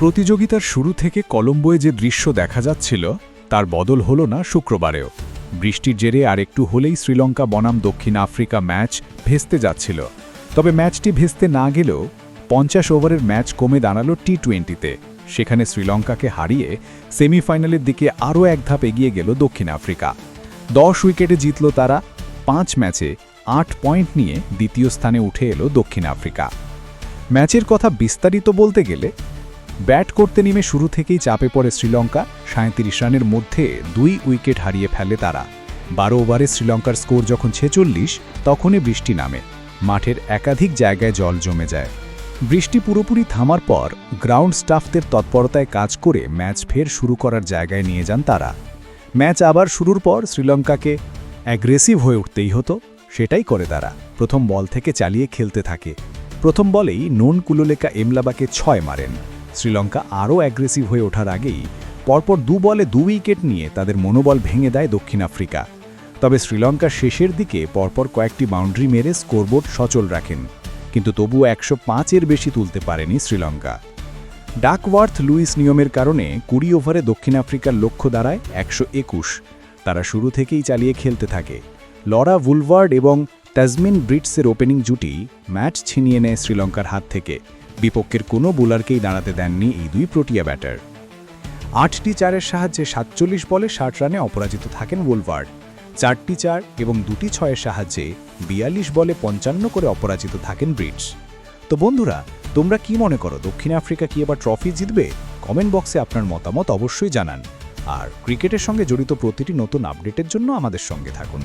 প্রতিযোগিতার শুরু থেকে কলম্বোয় যে দৃশ্য দেখা যাচ্ছিল, তার বদল হল না শুক্রবারেও। বৃষ্টির জেরে আর একটু হলেই শ্রীলঙ্কা বনাম দক্ষিণ আফ্রিকা ম্যাচ ভেস্তে যাচ্ছিল। তবে ম্যাচটি ভেস্তে না গেলেও পঞ্চাশ ওভারের ম্যাচ কমে দাঁড়াল টি টোয়েন্টিতে সেখানে শ্রীলঙ্কাকে হারিয়ে সেমিফাইনালের দিকে আরও এক ধাপ এগিয়ে গেল দক্ষিণ আফ্রিকা। দশ উইকেটে জিতল তারা, পাঁচ ম্যাচে আট পয়েন্ট নিয়ে দ্বিতীয় স্থানে উঠে এলো দক্ষিণ আফ্রিকা। ম্যাচের কথা বিস্তারিত বলতে গেলে ব্যাট করতে নেমে শুরু থেকেই চাপে পড়ে শ্রীলঙ্কা সাঁত্রিশ রানের মধ্যে দুই উইকেট হারিয়ে ফেলে তারা। বারো ওভারে শ্রীলঙ্কার স্কোর যখন ছেচল্লিশ, তখনই বৃষ্টি নামে। মাঠের একাধিক জায়গায় জল জমে যায়। বৃষ্টি পুরোপুরি থামার পর গ্রাউন্ড স্টাফদের তৎপরতায় কাজ করে ম্যাচ ফের শুরু করার জায়গায় নিয়ে যান তারা। ম্যাচ আবার শুরুর পর শ্রীলঙ্কাকে অ্যাগ্রেসিভ হয়ে উঠতেই হতো, সেটাই করে তারা। প্রথম বল থেকে চালিয়ে খেলতে থাকে। প্রথম বলেই নন কুলোলেকা এমলাবাকে ছয় মারেন। শ্রীলঙ্কা আরও অ্যাগ্রেসিভ হয়ে ওঠার আগেই পরপর দু বলে দু উইকেট নিয়ে তাদের মনোবল ভেঙে দেয় দক্ষিণ আফ্রিকা। তবে শ্রীলঙ্কার শেষের দিকে পরপর কয়েকটি বাউন্ডারি মেরে স্কোরবোর্ড সচল রাখেন, কিন্তু তবুও একশো পাঁচের বেশি তুলতে পারেনি শ্রীলঙ্কা। ডাকওয়ার্থ লুইস নিয়মের কারণে কুড়ি ওভারে দক্ষিণ আফ্রিকার লক্ষ্য দাঁড়ায় একশো একুশ। তারা শুরু থেকেই চালিয়ে খেলতে থাকে। লরা ভুলভার্ড এবং তাজমিন ব্রিটসের ওপেনিং জুটি ম্যাচ ছিনিয়ে নেয় শ্রীলঙ্কার হাত থেকে। বিপক্ষের কোনো বোলারকেই দাঁড়াতে দেননি এই দুই প্রোটিয়া ব্যাটার। আটটি চারের সাহায্যে সাতচল্লিশ বলে ষাট রানে অপরাজিত থাকেন ওলভার্ড। চারটি চার এবং দুটি ছয়ের সাহায্যে বিয়াল্লিশ বলে পঞ্চান্ন করে অপরাজিত থাকেন ব্রিটস। তো বন্ধুরা, তোমরা কি মনে করো, দক্ষিণ আফ্রিকা কি এবার ট্রফি জিতবে? কমেন্ট বক্সে আপনার মতামত অবশ্যই জানান। আর ক্রিকেটের সঙ্গে জড়িত প্রতিটি নতুন আপডেটের জন্য আমাদের সঙ্গে থাকুন।